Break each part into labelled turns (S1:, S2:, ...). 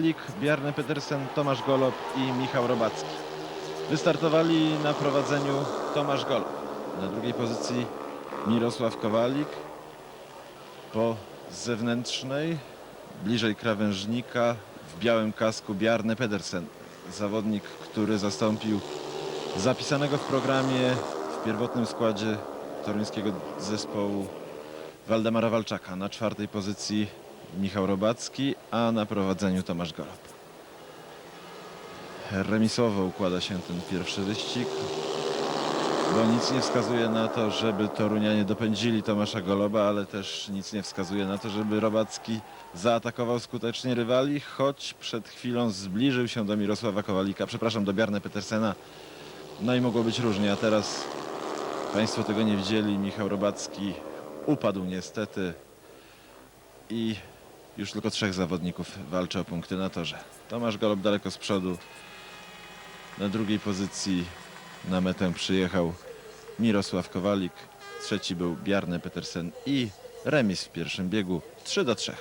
S1: Lik, Bjarne Petersen, Tomasz Golob i Michał Robacki. Wystartowali na prowadzeniu Tomasz Golob. Na drugiej pozycji Mirosław Kowalik. Po zewnętrznej, bliżej krawężnika, w białym kasku Bjarne Pedersen. Zawodnik, który zastąpił zapisanego w programie w pierwotnym składzie toruńskiego zespołu Waldemara Walczaka. Na czwartej pozycji Michał Robacki, a na prowadzeniu Tomasz Golob. Remisowo układa się ten pierwszy wyścig, bo nic nie wskazuje na to, żeby Torunianie dopędzili Tomasza Goloba, ale też nic nie wskazuje na to, żeby Robacki zaatakował skutecznie rywali, choć przed chwilą zbliżył się do Mirosława Kowalika, przepraszam, do Bjarne Petersena. No i mogło być różnie, a teraz Państwo tego nie widzieli. Michał Robacki upadł niestety i już tylko trzech zawodników walczy o punkty na torze. Tomasz Golob daleko z przodu. Na drugiej pozycji na metę przyjechał Mirosław Kowalik. Trzeci był Bjarne Petersen i remis w pierwszym biegu 3 do 3.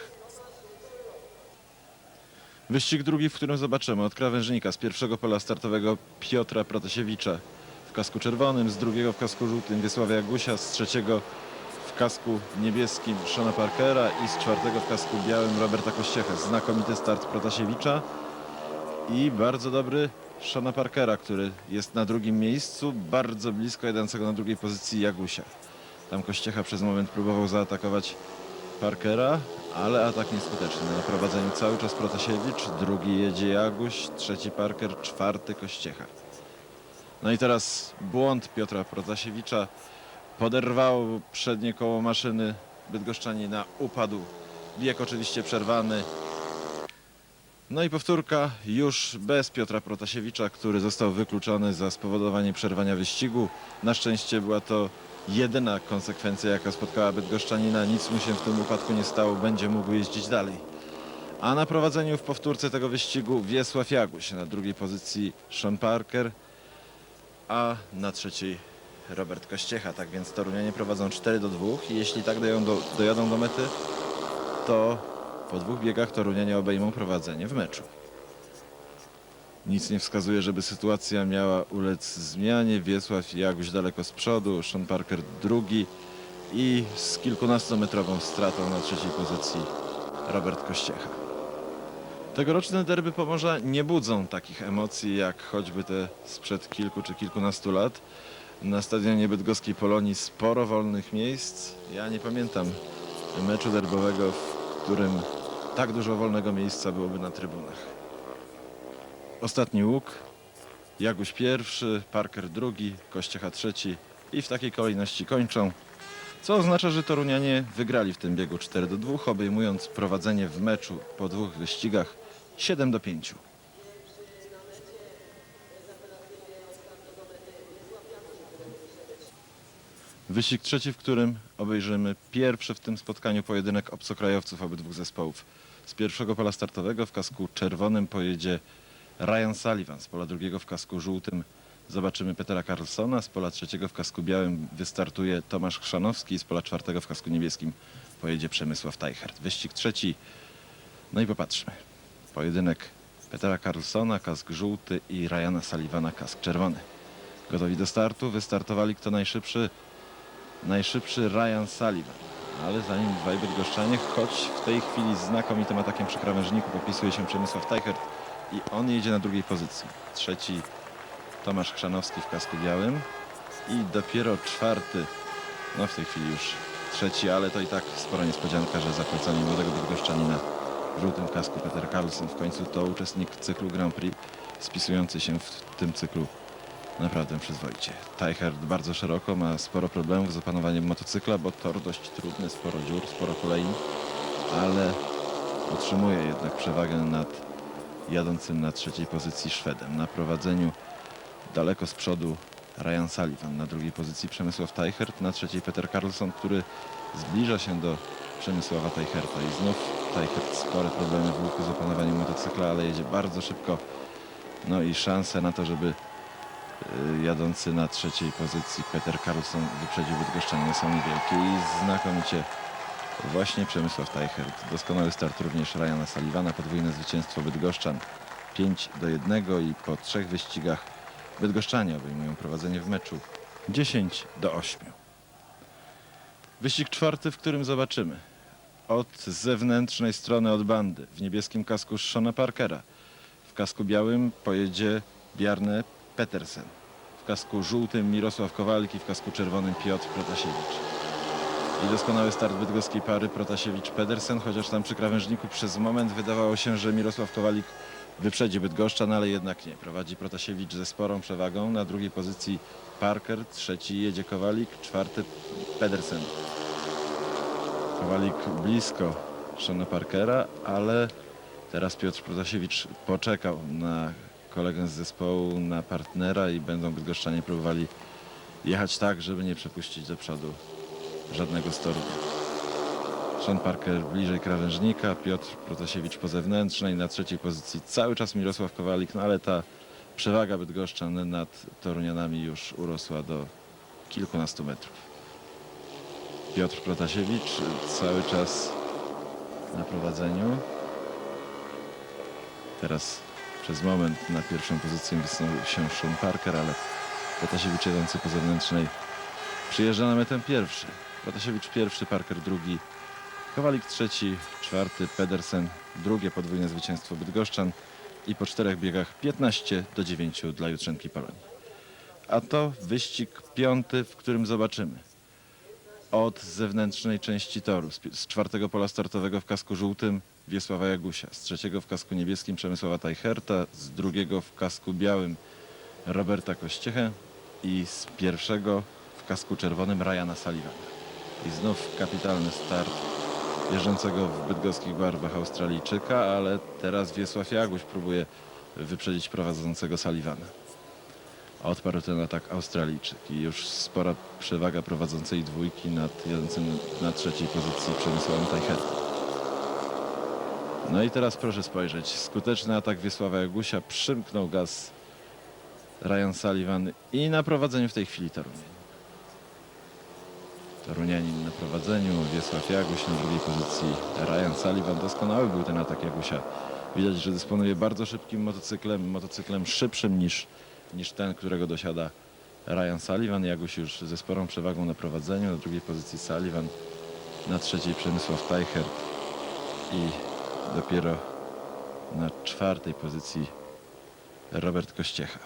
S1: Wyścig drugi, w którym zobaczymy od krawężnika z pierwszego pola startowego Piotra Protasiewicza w kasku czerwonym, z drugiego w kasku żółtym Wiesławia Jagusia, z trzeciego w kasku niebieskim Shona Parkera i z czwartego w kasku białym Roberta Kościechę. Znakomity start Protasiewicza i bardzo dobry Shona Parkera, który jest na drugim miejscu, bardzo blisko jadącego na drugiej pozycji Jagusia. Tam Kościecha przez moment próbował zaatakować Parkera, ale atak nieskuteczny. Na prowadzeniu cały czas Protasiewicz, drugi jedzie Jaguś, trzeci Parker, czwarty Kościecha. No i teraz błąd Piotra Protasiewicza. Poderwał przednie koło maszyny Bydgoszczanina, upadł. Bieg oczywiście przerwany. No i powtórka już bez Piotra Protasiewicza, który został wykluczony za spowodowanie przerwania wyścigu. Na szczęście była to jedyna konsekwencja, jaka spotkała Bydgoszczanina. Nic mu się w tym upadku nie stało, będzie mógł jeździć dalej. A na prowadzeniu w powtórce tego wyścigu Wiesław Jaguś. Na drugiej pozycji Sean Parker, a na trzeciej Robert Kościecha. Tak więc Torunianie prowadzą 4 do 2 i jeśli tak dojadą do, dojadą do mety, to po dwóch biegach Torunianie obejmą prowadzenie w meczu. Nic nie wskazuje, żeby sytuacja miała ulec zmianie. Wiesław Jaguś daleko z przodu, Sean Parker drugi i z kilkunastometrową stratą na trzeciej pozycji Robert Kościecha. Tegoroczne derby Pomorza nie budzą takich emocji jak choćby te sprzed kilku czy kilkunastu lat. Na stadionie bydgoskiej Polonii sporo wolnych miejsc. Ja nie pamiętam meczu derbowego, w którym tak dużo wolnego miejsca byłoby na trybunach. Ostatni łuk. Jaguś pierwszy, Parker drugi, Kościecha trzeci i w takiej kolejności kończą. Co oznacza, że Torunianie wygrali w tym biegu 4 do 2, obejmując prowadzenie w meczu po dwóch wyścigach 7 do 5. Wyścig trzeci, w którym obejrzymy pierwszy w tym spotkaniu pojedynek obcokrajowców obydwu zespołów. Z pierwszego pola startowego w kasku czerwonym pojedzie Ryan Sullivan, z pola drugiego w kasku żółtym zobaczymy Petera Carlsona, z pola trzeciego w kasku białym wystartuje Tomasz Chrzanowski, z pola czwartego w kasku niebieskim pojedzie Przemysław Teichert. Wyścig trzeci, no i popatrzmy. Pojedynek Petera Carlsona, kask żółty i Ryana Sullivana, kask czerwony. Gotowi do startu, wystartowali kto najszybszy, najszybszy Ryan Sullivan. Ale zanim dwaj bydgoszczanie, choć w tej chwili znakomitym atakiem przy krawężniku popisuje się Przemysław Teichert i on jedzie na drugiej pozycji. Trzeci Tomasz Chrzanowski w kasku białym i dopiero czwarty, no w tej chwili już trzeci, ale to i tak spora niespodzianka, że zapłacenie młodego bydgoszczanina w żółtym kasku Peter Carlson w końcu to uczestnik cyklu Grand Prix spisujący się w tym cyklu naprawdę przyzwoicie. Teichert bardzo szeroko, ma sporo problemów z opanowaniem motocykla, bo tor dość trudny, sporo dziur, sporo kolei, ale utrzymuje jednak przewagę nad jadącym na trzeciej pozycji Szwedem. Na prowadzeniu daleko z przodu Ryan Sullivan, na drugiej pozycji Przemysław Teichert, na trzeciej Peter Carlson, który zbliża się do Przemysława Teicherta i znów Teichert spore problemy w łuku z opanowaniem motocykla, ale jedzie bardzo szybko. No i szanse na to, żeby jadący na trzeciej pozycji Peter Carlson wyprzedził Bydgoszczanie są niewielkie i znakomicie właśnie Przemysław Tajchert. Doskonały start również Ryana Sullivana, podwójne zwycięstwo Bydgoszczan 5 do 1 i po trzech wyścigach Bydgoszczanie obejmują prowadzenie w meczu 10 do 8. Wyścig czwarty, w którym zobaczymy od zewnętrznej strony od bandy w niebieskim kasku Shona Parkera. W kasku białym pojedzie Bjarne Petersen. W kasku żółtym Mirosław Kowalik i w kasku czerwonym Piotr Protasiewicz. I doskonały start bydgoskiej pary Protasiewicz-Pedersen, chociaż tam przy krawężniku przez moment wydawało się, że Mirosław Kowalik wyprzedzi Bydgoszczan, ale jednak nie. Prowadzi Protasiewicz ze sporą przewagą. Na drugiej pozycji Parker, trzeci jedzie Kowalik, czwarty Pedersen. Kowalik blisko Shona Parkera, ale teraz Piotr Protasiewicz poczekał na kolegę z zespołu, na partnera i będą Bydgoszczanie próbowali jechać tak, żeby nie przepuścić do przodu żadnego z torów. Sean Parker bliżej krawężnika, Piotr Protasiewicz po zewnętrznej, na trzeciej pozycji cały czas Mirosław Kowalik, no ale ta przewaga Bydgoszczan nad Torunianami już urosła do kilkunastu metrów. Piotr Protasiewicz cały czas na prowadzeniu. Teraz przez moment na pierwszą pozycję wysunął się Sean Parker, ale Protasiewicz jadący po zewnętrznej przyjeżdża na metę pierwszy. Protasiewicz pierwszy, Parker drugi, Kowalik trzeci, czwarty, Pedersen drugie podwójne zwycięstwo Bydgoszczan i po czterech biegach 15 do 9 dla Jutrzenki Polonii. A to wyścig piąty, w którym zobaczymy od zewnętrznej części toru. Z czwartego pola startowego w kasku żółtym Wiesława Jagusia, z trzeciego w kasku niebieskim Przemysława Tajcherta, z drugiego w kasku białym Roberta Kościechę i z pierwszego w kasku czerwonym Ryana Sullivana. I znów kapitalny start jeżdżącego w bydgoskich barwach Australijczyka, ale teraz Wiesław Jaguś próbuje wyprzedzić prowadzącego Sullivana. Odparł ten atak Australijczyk i już spora przewaga prowadzącej dwójki nad jadącym na trzeciej pozycji Przemysławem Tajchertem. No i teraz proszę spojrzeć. Skuteczny atak Wiesława Jagusia przymknął gaz Ryan Sullivan i na prowadzeniu w tej chwili Torunianin. Torunianin na prowadzeniu, Wiesław Jaguś na drugiej pozycji, Ryan Sullivan. Doskonały był ten atak Jagusia. Widać, że dysponuje bardzo szybkim motocyklem, motocyklem szybszym niż, niż ten, którego dosiada Ryan Sullivan. Jaguś już ze sporą przewagą na prowadzeniu, na drugiej pozycji Sullivan, na trzeciej Przemysław Tajcher i dopiero na czwartej pozycji Robert Kościecha.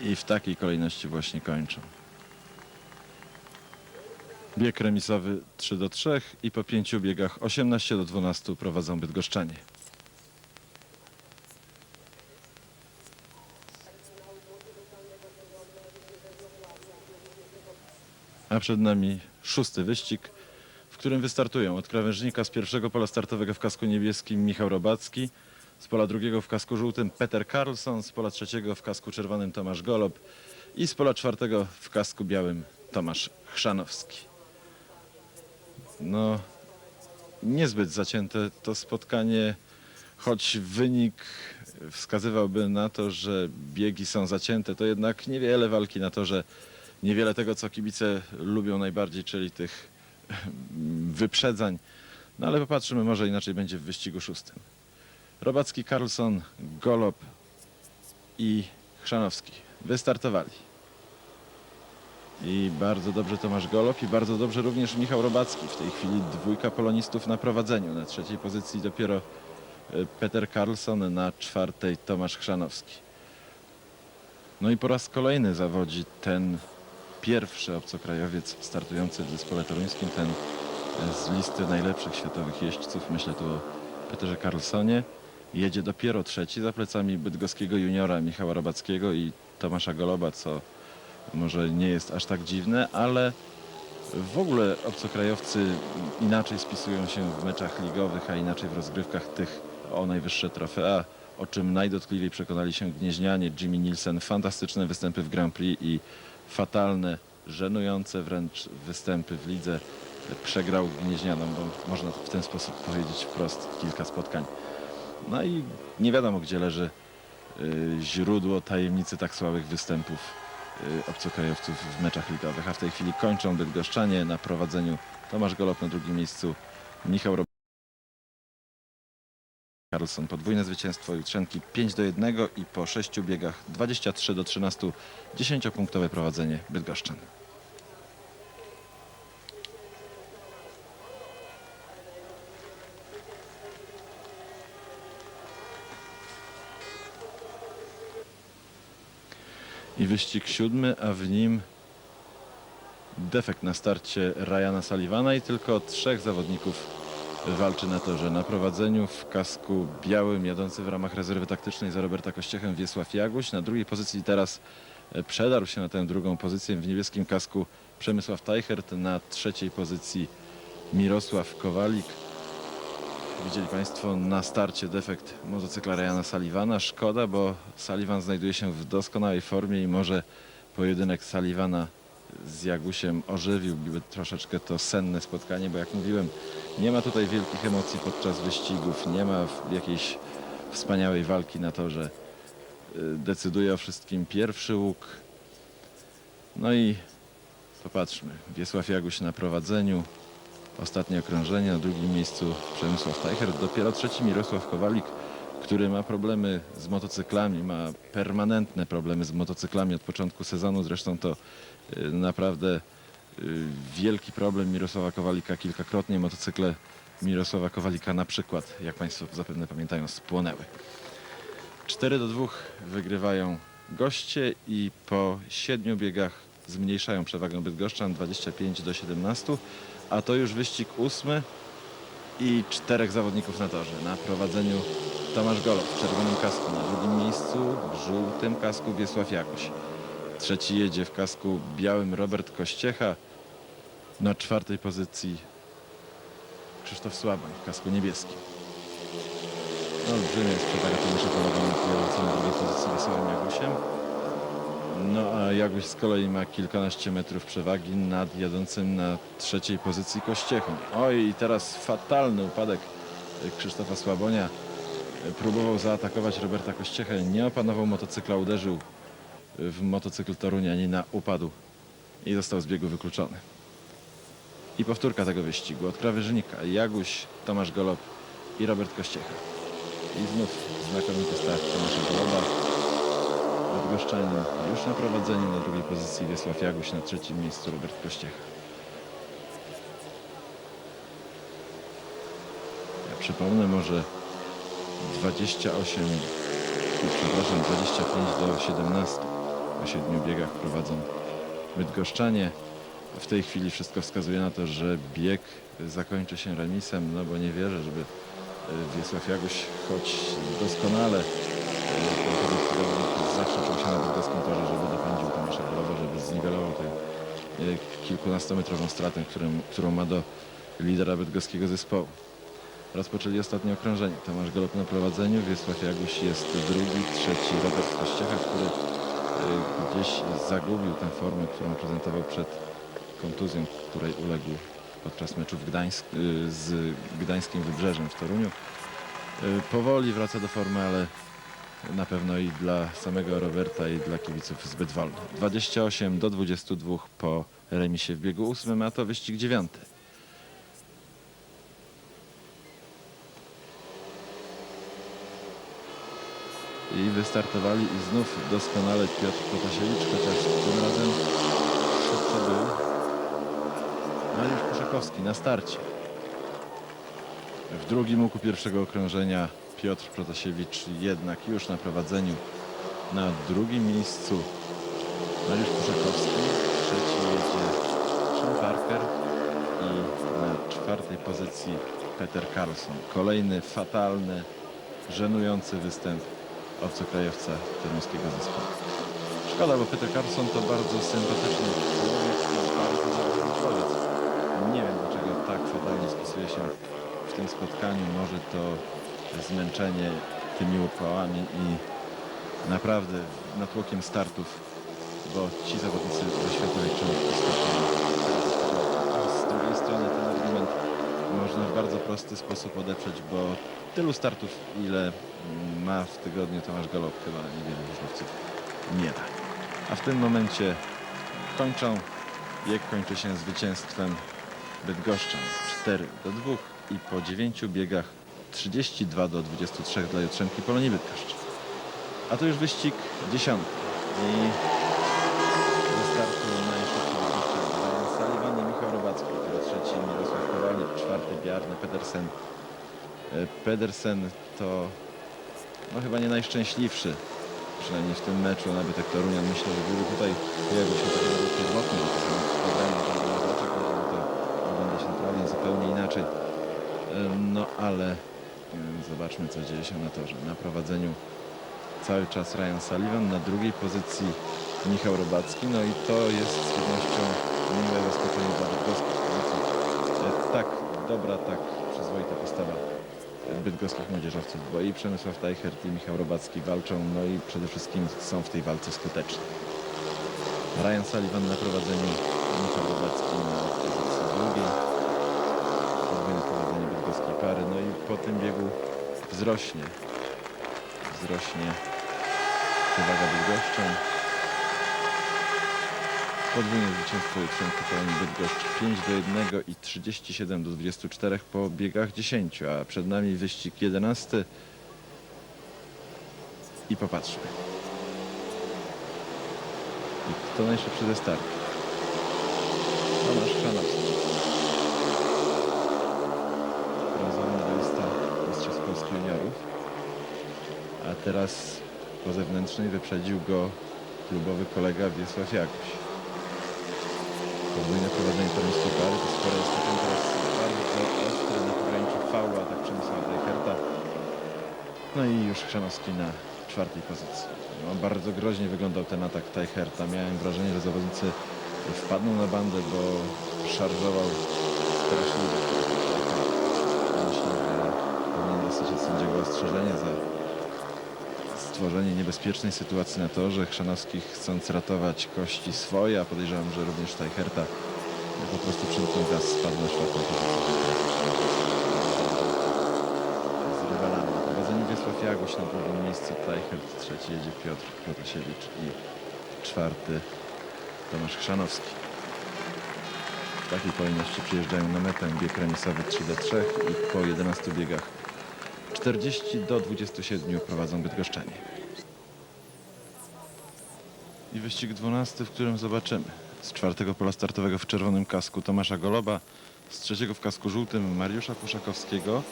S1: I w takiej kolejności właśnie kończą. Bieg remisowy 3 do 3 i po pięciu biegach 18 do 12 prowadzą Bydgoszczanie. A przed nami szósty wyścig, w którym wystartują od krawężnika z pierwszego pola startowego w kasku niebieskim Michał Robacki, z pola drugiego w kasku żółtym Peter Carlson, z pola trzeciego w kasku czerwonym Tomasz Golob i z pola czwartego w kasku białym Tomasz Chrzanowski. No, niezbyt zacięte to spotkanie, choć wynik wskazywałby na to, że biegi są zacięte, to jednak niewiele walki na to, że niewiele tego, co kibice lubią najbardziej, czyli tych wyprzedzań. No ale popatrzymy, może inaczej będzie w wyścigu szóstym. Robacki, Carlson, Golob i Chrzanowski wystartowali. I bardzo dobrze Tomasz Golob i bardzo dobrze również Michał Robacki. W tej chwili dwójka polonistów na prowadzeniu. Na trzeciej pozycji dopiero e, Peter Carlson, na czwartej Tomasz Chrzanowski. No i po raz kolejny zawodzi ten pierwszy obcokrajowiec startujący w zespole toruńskim, ten e, z listy najlepszych światowych jeźdźców. Myślę tu o Peterze Carlsonie. Jedzie dopiero trzeci za plecami bydgoskiego juniora Michała Robackiego i Tomasza Goloba, co może nie jest aż tak dziwne, ale w ogóle obcokrajowcy inaczej spisują się w meczach ligowych, a inaczej w rozgrywkach tych o najwyższe trofea, o czym najdotkliwiej przekonali się gnieźnianie Jimmy Nielsen. Fantastyczne występy w Grand Prix i fatalne, żenujące wręcz występy w lidze. Przegrał gnieźnianom, bo można w ten sposób powiedzieć wprost kilka spotkań. No i nie wiadomo, gdzie leży y, źródło tajemnicy tak słabych występów y, obcokrajowców w meczach ligowych. A w tej chwili kończą Bydgoszczanie na prowadzeniu Tomasz Golob na drugim miejscu, Michał Rob... Carlson. Podwójne zwycięstwo Jutrzenki 5 do 1 i po 6 biegach 23 do 13 10-punktowe prowadzenie Bydgoszczan. I wyścig siódmy, a w nim defekt na starcie Ryana Sullivana i tylko trzech zawodników walczy na torze. Na prowadzeniu w kasku białym jadący w ramach rezerwy taktycznej za Roberta Kościechem Wiesław Jaguś. Na drugiej pozycji teraz e, przedarł się na tę drugą pozycję w niebieskim kasku Przemysław Teichert. Na trzeciej pozycji Mirosław Kowalik. Widzieli Państwo na starcie defekt motocykla Ryana Sullivana. Szkoda, bo Sullivan znajduje się w doskonałej formie i może pojedynek Sullivana z Jagusiem ożywiłby troszeczkę to senne spotkanie, bo jak mówiłem, nie ma tutaj wielkich emocji podczas wyścigów, nie ma jakiejś wspaniałej walki na torze. Y, Decyduje o wszystkim pierwszy łuk. No i popatrzmy, Wiesław Jaguś na prowadzeniu. Ostatnie okrążenie, na drugim miejscu Przemysław Teichert, dopiero trzeci Mirosław Kowalik, który ma problemy z motocyklami, ma permanentne problemy z motocyklami od początku sezonu. Zresztą to naprawdę y, wielki problem Mirosława Kowalika. Kilkakrotnie motocykle Mirosława Kowalika na przykład, jak Państwo zapewne pamiętają, spłonęły. 4 do 2 wygrywają goście i po siedmiu biegach zmniejszają przewagę Bydgoszczan 25 do 17, a to już wyścig ósmy i czterech zawodników na torze. Na prowadzeniu Tomasz Golob w czerwonym kasku, na drugim miejscu w żółtym kasku Wiesław Jakuś. Trzeci jedzie w kasku białym Robert Kościecha. Na czwartej pozycji Krzysztof Słaboń w kasku niebieskim. No, olbrzymia jest przewaga Tomasza nad jadącym na drugiej pozycji Wiesławem Jagusiem. No a Jaguś z kolei ma kilkanaście metrów przewagi nad jadącym na trzeciej pozycji Kościechą. Oj, i teraz fatalny upadek Krzysztofa Słabonia. Próbował zaatakować Roberta Kościechę, nie opanował motocykla, uderzył w motocykl Torunianina, upadł i został z biegu wykluczony. I powtórka tego wyścigu od krawężnika. Jaguś, Tomasz Golob i Robert Kościecha. I znów znakomity start Tomasza Goloba. Bydgoszczanin już na prowadzeniu, na drugiej pozycji Wiesław Jaguś, na trzecim miejscu Robert Kościecha. Ja przypomnę może 28, przepraszam, 25 do 17 po siedmiu biegach prowadzą Bydgoszczanie. W tej chwili wszystko wskazuje na to, że bieg zakończy się remisem, no bo nie wierzę, żeby e, Wiesław Jaguś, choć doskonale e, zawsze się na bydgoskim torze, żeby dopędził Tomasza Goloba, żeby zniwelował tę e, kilkunastometrową stratę, którą, ma do lidera bydgoskiego zespołu. Rozpoczęli ostatnie okrążenie. Tomasz Golob na prowadzeniu, Wiesław Jaguś jest drugi, trzeci Robert Kościecha, który gdzieś zagubił tę formę, którą prezentował przed kontuzją, której uległ podczas meczu w Gdańsk, y, z Gdańskim Wybrzeżem w Toruniu. Y, Powoli wraca do formy, ale na pewno i dla samego Roberta i dla kibiców zbyt wolno. 28 do 22 po remisie w biegu ósmym, a to wyścig dziewiąty. I wystartowali i znów doskonale Piotr Protasiewicz, chociaż tym razem szybko był Mariusz Kuszakowski na starcie. W drugim łuku pierwszego okrążenia Piotr Protasiewicz jednak już na prowadzeniu. Na drugim miejscu Mariusz Kuszakowski, trzeci jedzie Sean Parker i na czwartej pozycji Peter Carlson. Kolejny fatalny, żenujący występ obcokrajowca termoskiego zespołu. Szkoda, bo Peter Carlson to bardzo sympatyczny człowiek, to bardzo dobry sportowiec. Nie wiem dlaczego tak fatalnie spisuje się w tym spotkaniu. Może to zmęczenie tymi upałami i naprawdę natłokiem startów, bo ci zawodnicy do światowej czołówki z drugiej strony ten argument można w bardzo prosty sposób odeprzeć, bo tylu startów, ile ma w tygodniu Tomasz Golob, chyba niewielu sportowców nie da. A w tym momencie kończą. Bieg kończy się zwycięstwem Bydgoszczan 4 do 2 i po 9 biegach 32 do 23 dla Jutrzenki Polonii Bydgoszcz. A to już wyścig 10. I ze startu wypuszczał Ryan Sullivan i Michał Robacki, który trzeci Mirosław Kowalik, czwarty Bjarne Pedersen. E, Pedersen to no chyba nie najszczęśliwszy, przynajmniej w tym meczu nabytek Torunian. Myślę, że gdyby tutaj pojawił się taki rodzaj pierwotny, że to że to wygląda się naprawdę zupełnie inaczej. E, No ale e, zobaczmy, co dzieje się na torze. Na prowadzeniu cały czas Ryan Sullivan, na drugiej pozycji Michał Robacki, no i to jest z pewnością miłe zaskoczenie dla pozycji. E, Tak dobra, tak przyzwoita postawa bydgoskich młodzieżowców, bo i Przemysław Tajchert i Michał Robacki walczą, no i przede wszystkim są w tej walce skuteczni. Ryan Sullivan na prowadzeniu, Michał Robacki na pozycji drugiej. Podwójne prowadzenie bydgoskiej pary, no i po tym biegu wzrośnie, wzrośnie przewaga Bydgoszczan. Podwójne zwycięstwo Jutrzenki Polonii Bydgoszcz 5 do 1 i 37 do 24 po biegach 10, a przed nami wyścig 11 i popatrzmy. I kto najszybszy ze startu? Tomasz Chrzanowski. Brązowy medalista Mistrzostw Polski Juniorów. A teraz po zewnętrznej wyprzedził go klubowy kolega Wiesław Jakuś. Podwójne prowadzenie toruńskiej pary to sporo jest taką teraz bardzo ostry na pograniczu faula, tak Przemysława Dejherta. No i już Chrzanowski na czwartej pozycji. No, bardzo groźnie wyglądał ten atak Tajherta. Miałem wrażenie, że zawodnicy wpadną na bandę, bo szarżował straszliwie. Myślę, że powinien dostać od sędziego ostrzeżenie za stworzenie niebezpiecznej sytuacji na torze. Chrzanowski chcąc ratować kości swoje, a podejrzewam, że również Tajherta po prostu przymknął gaz, spadł na pozycję. Z rywalami. Na prowadzeniu Wiesław Jaguś na drugim miejscu, Tajchert, trzeci jedzie Piotr Protasiewicz i czwarty Tomasz Chrzanowski. W takiej kolejności przyjeżdżają na metę bieg remisowy 3 do 3 i po 11 biegach 40 do 27 prowadzą Bydgoszczanie. I wyścig 12, w którym zobaczymy z czwartego pola startowego w czerwonym kasku Tomasza Goloba, z trzeciego w kasku żółtym Mariusza Puszakowskiego,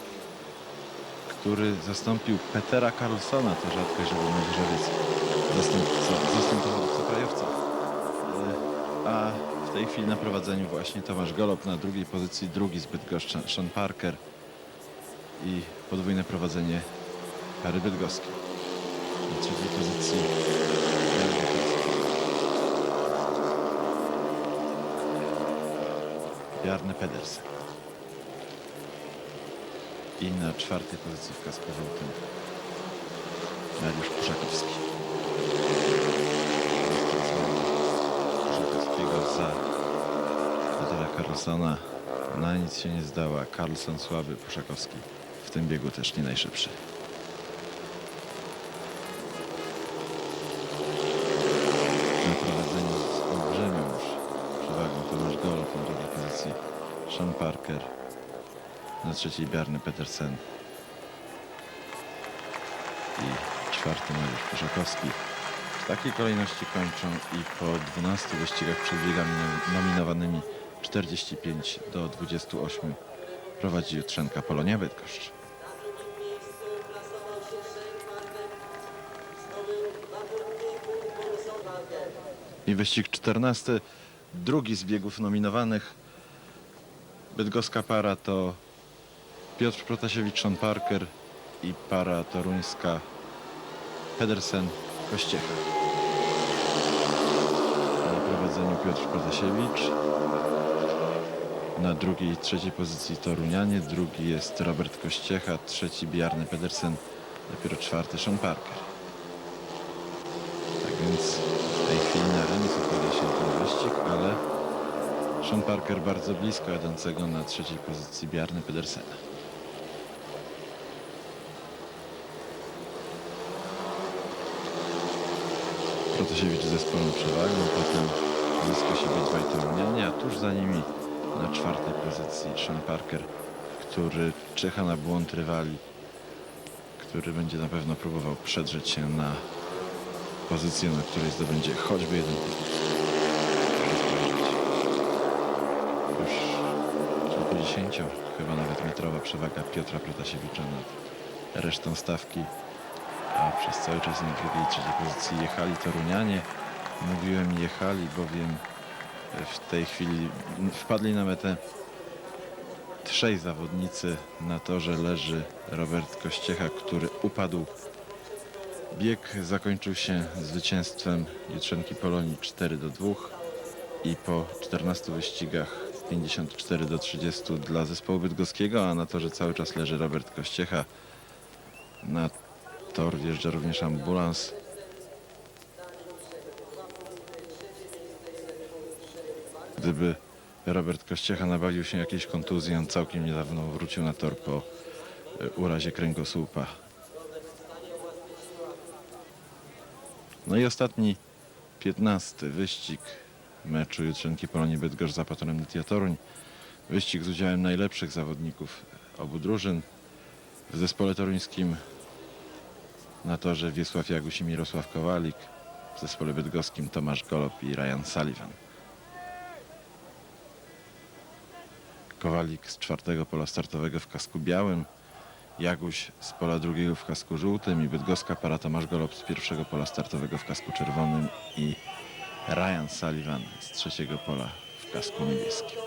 S1: który zastąpił Petera Carlsona, to rzadkość, żeby młodzieżowiec zastęp- zastępował obcokrajowca. Y, A w tej chwili na prowadzeniu właśnie Tomasz Golob, na drugiej pozycji drugi z Bydgoszcza Sean Parker i podwójne prowadzenie pary bydgoskiej. Na trzeciej pozycji. Bjarne Pedersen. I na czwartej pozycji w kasku żółtym Mariusz Puszakowski. Puszakowskiego za Petera Carlsona. Na nic się nie zdała. Carlson słaby, Puszakowski tym biegu też nie najszybszy. Na prowadzeniu z olbrzymią już przewagą Tomasz Golob na drugiej pozycji Sean Parker. Na trzeciej Bjarny Petersen. I czwarty Mariusz Puszakowski. W takiej kolejności kończą i po 12 wyścigach przed biegami nom- nominowanymi 45 do 28 prowadzi Jutrzenka Polonia Bydgoszcz. I wyścig 14, drugi z biegów nominowanych. Bydgoska para to Piotr Protasiewicz, Sean Parker i para toruńska Pedersen Kościecha. Na prowadzeniu Piotr Protasiewicz. Na drugiej i trzeciej pozycji Torunianie, drugi jest Robert Kościecha, trzeci Bjarny Pedersen, dopiero czwarty Sean Parker. Tak więc w tej chwili na remis układa się ten wyścig, ale Sean Parker bardzo blisko jadącego na trzeciej pozycji Bjarny Pedersena. Protasiewicz ze sporą przewagą, potem blisko siebie dwaj Torunianie, a tuż za nimi na czwartej pozycji Sean Parker, który czyha na błąd rywali, który będzie na pewno próbował przedrzeć się na pozycję, na której zdobędzie choćby jeden punkt. chyba nawet metrowa przewaga Piotra Protasiewicza nad resztą stawki, a przez cały czas na drugiej i trzeciej pozycji jechali Torunianie. Mówiłem jechali, bowiem w tej chwili wpadli na metę trzej zawodnicy. Na torze leży Robert Kościecha, który upadł. Bieg zakończył się zwycięstwem Jutrzenki Polonii 4 do 2 i po 14 wyścigach 54 do 30 dla zespołu bydgoskiego, a na torze cały czas leży Robert Kościecha. Na tor wjeżdża również ambulans. Gdyby Robert Kościecha nabawił się jakiejś kontuzji, on całkiem niedawno wrócił na tor po e, urazie kręgosłupa. No i ostatni, 15 wyścig meczu Jutrzenki Polonii Bydgoszcz za patronem Litia Toruń. Wyścig z udziałem najlepszych zawodników obu drużyn. W zespole toruńskim na torze Wiesław Jaguś i Mirosław Kowalik. W zespole bydgoskim Tomasz Golob i Ryan Sullivan. Kowalik z czwartego pola startowego w kasku białym. Jaguś z pola drugiego w kasku żółtym i bydgoska para Tomasz Golob z pierwszego pola startowego w kasku czerwonym i Ryan Sullivan z trzeciego pola w kasku niebieskim.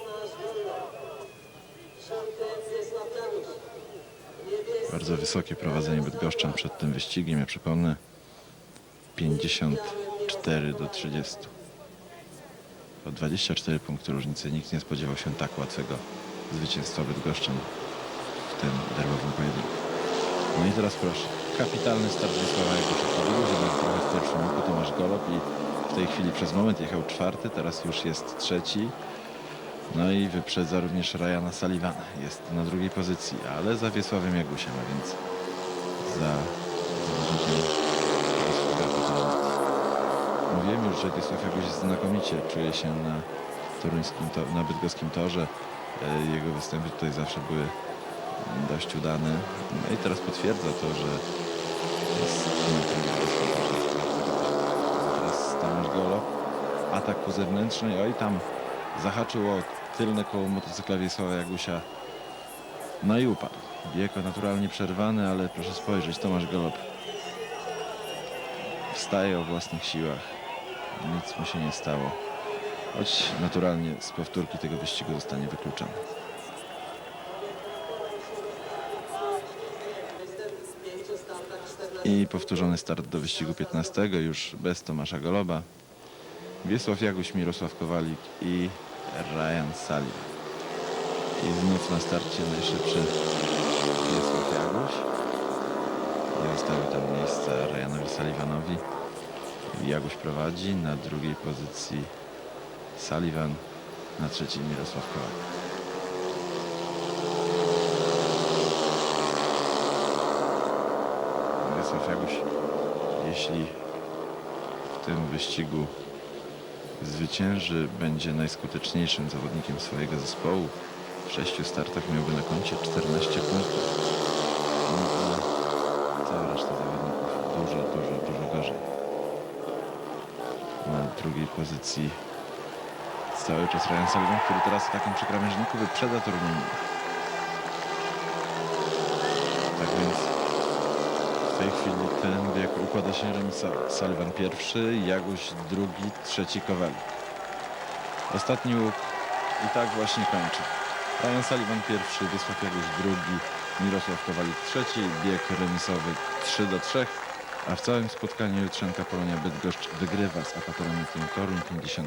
S1: Bardzo wysokie prowadzenie Bydgoszczan przed tym wyścigiem. Ja przypomnę 54 do 30. O 24 punkty różnicy. Nikt nie spodziewał się tak łatwego zwycięstwa Bydgoszczan w tym derbowym pojedynku. No i teraz proszę. Kapitalny start Wiesława Jakuszewskiego, żeby trochę w pierwszym łuku Tomasz Golob i tej chwili przez moment jechał czwarty, teraz już jest trzeci. No i wyprzedza również Ryana Sullivana. Jest na drugiej pozycji, ale za Wiesławem Jagusiem, a więc za. Mówiłem już, że Wiesław Jaguś znakomicie czuje się na toruńskim, to, na bydgoskim torze. E, Jego występy tutaj zawsze były dość udane. No i teraz potwierdza to, że Atak ku zewnętrznej. Oj, tam zahaczył o tylne koło motocykla Wiesława Jagusia. No i upadł. Bieg naturalnie przerwany, ale proszę spojrzeć, Tomasz Golob wstaje o własnych siłach. Nic mu się nie stało. Choć naturalnie z powtórki tego wyścigu zostanie wykluczony. I powtórzony start do wyścigu 15, już bez Tomasza Goloba. Wiesław Jaguś, Mirosław Kowalik i Ryan Sullivan. I znów na starcie najszybszy Wiesław Jaguś. I zostawił tam miejsce Ryanowi Sullivanowi. Jaguś prowadzi, na drugiej pozycji Sullivan, na trzeciej Mirosław Kowalik. Wiesław Jaguś, jeśli w tym wyścigu zwycięży, będzie najskuteczniejszym zawodnikiem swojego zespołu. W sześciu startach miałby na koncie 14 punktów. No ale cała reszta zawodników dużo, dużo, dużo gorzej. Na drugiej pozycji cały czas Ryan Sullivan, który teraz w takim przy krawężniku wyprzedza Torunianina. Tak więc chwili ten bieg układa się remisa. Sullivan pierwszy, Jaguś drugi, trzeci Kowalik. Ostatni łuk i tak właśnie kończy. Ryan Sullivan pierwszy, Wiesław Jaguś drugi, Mirosław Kowalik trzeci, bieg remisowy 3 do 3, a w całym spotkaniu Jutrzenka Polonia Bydgoszcz wygrywa z Apatorem Toruń 50